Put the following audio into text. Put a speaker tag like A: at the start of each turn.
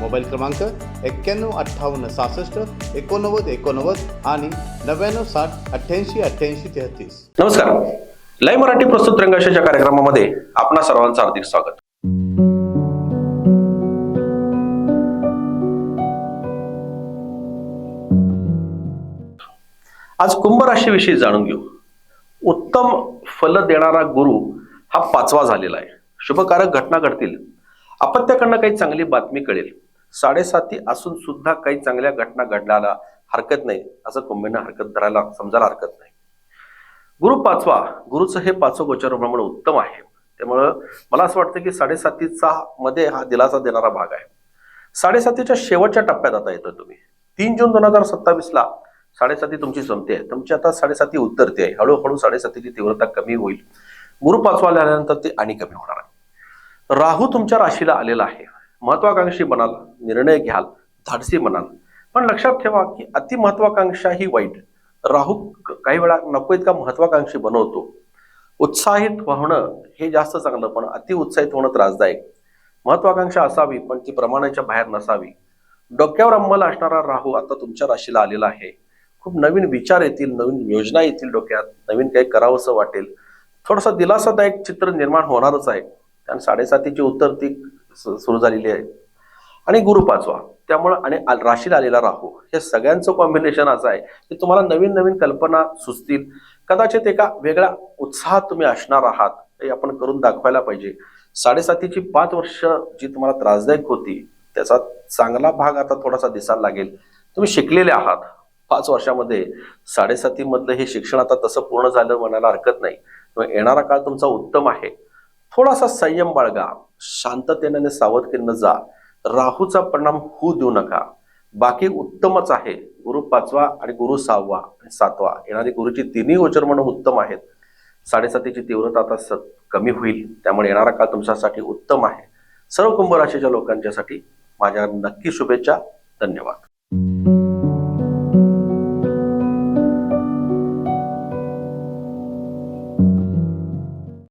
A: Mobile क्रमांक एक्क्याण्णव अठ्ठावन्न सहासष्ट एकोणनव्वद एकोणनव्वद आणि नव्याण्णव साठ अठ्ठ्याऐंशी अठ्ठ्याऐंशी तेहतीस.
B: नमस्कार. लाईव्ह मराठी प्रस्तुत रंगाशाच्या कार्यक्रमामध्ये आपणा सर्वांचं हार्दिक स्वागत. आज कुंभ राशीविषयी जाणून घेऊ. उत्तम फल देणारा गुरु हा पाचवा झालेला आहे. शुभकारक घटना घडतील. अपत्याकडनं काही चांगली बातमी कळेल. साडेसाती असून सुद्धा काही चांगल्या घटना घडल्याला हरकत नाही. असं कुंभेनं हरकत धरायला समजायला हरकत नाही. गुरु पाचवा गुरुचं हे पाचवं गोचर भ्रमण उत्तम आहे. त्यामुळं मला असं वाटतं की साडेसातीचा मध्ये हा दिलासा देणारा भाग आहे. साडेसातीच्या शेवटच्या टप्प्यात आता येतो तुम्ही. तीन जून दोन हजार सत्तावीसला साडेसाती तुमची संपते आहे. तुमची आता साडेसाती उत्तरते आहे. हळूहळू साडेसातीची तीव्रता कमी होईल. गुरु पाचवा आल्यानंतर ती आणि कमी होणार आहे. राहू तुमच्या राशीला आलेला आहे. महत्वाकांक्षी बनाल निर्णय घ्याल धाडसी बनाल पण लक्षात ठेवा की अति महत्वाकांक्षा ही वाईट. राहू काही वेळा नको इतका महत्वाकांक्षी बनवतो. उत्साहित होणं हे जास्त चांगलं पण अति उत्साहित होणं त्रासदायक. महत्वाकांक्षा असावी पण ती प्रमाणाच्या बाहेर नसावी. डोक्यावर अंमल असणारा राहू आता तुमच्या राशीला आलेला आहे. खूप नवीन विचार येतील नवीन योजना येतील डोक्यात नवीन काही करावंसं वाटेल. थोडासा दिलासादायक चित्र निर्माण होणारच आहे. कारण साडेसातीची उत्तर ती सुरू झालेली आहे. आणि गुरु पाचवा त्यामुळं आणि राशीला आलेला राहू हे सगळ्यांचं कॉम्बिनेशन असं आहे की तुम्हाला नवीन नवीन कल्पना सुचतील. कदाचित एका वेगळ्या उत्साहात तुम्ही असणार आहात हे आपण करून दाखवायला पाहिजे. साडेसातीची पाच वर्ष जी तुम्हाला त्रासदायक होती त्याचा चांगला भाग आता थोडासा दिसायला लागेल. तुम्ही शिकलेले आहात पाच वर्षामध्ये. साडेसाती मधलं हे शिक्षण आता तसं पूर्ण झालं म्हणायला हरकत नाही. येणारा काळ तुमचा उत्तम आहे. थोडासा संयम बाळगा. शांततेने आणि सावधगिरीनं जा. राहूचा परिणाम होऊ देऊ नका. बाकी उत्तमच आहे. गुरु पाचवा आणि गुरु सहावा आणि सातवा. येणारी गुरुची तिन्ही गोचर म्हणून उत्तम आहेत. साडेसातीची तीव्रता आता स कमी होईल. त्यामुळे येणारा काळ तुमच्यासाठी उत्तम आहे. सर्व कुंभ राशीच्या लोकांच्यासाठी माझ्या नक्की शुभेच्छा. धन्यवाद.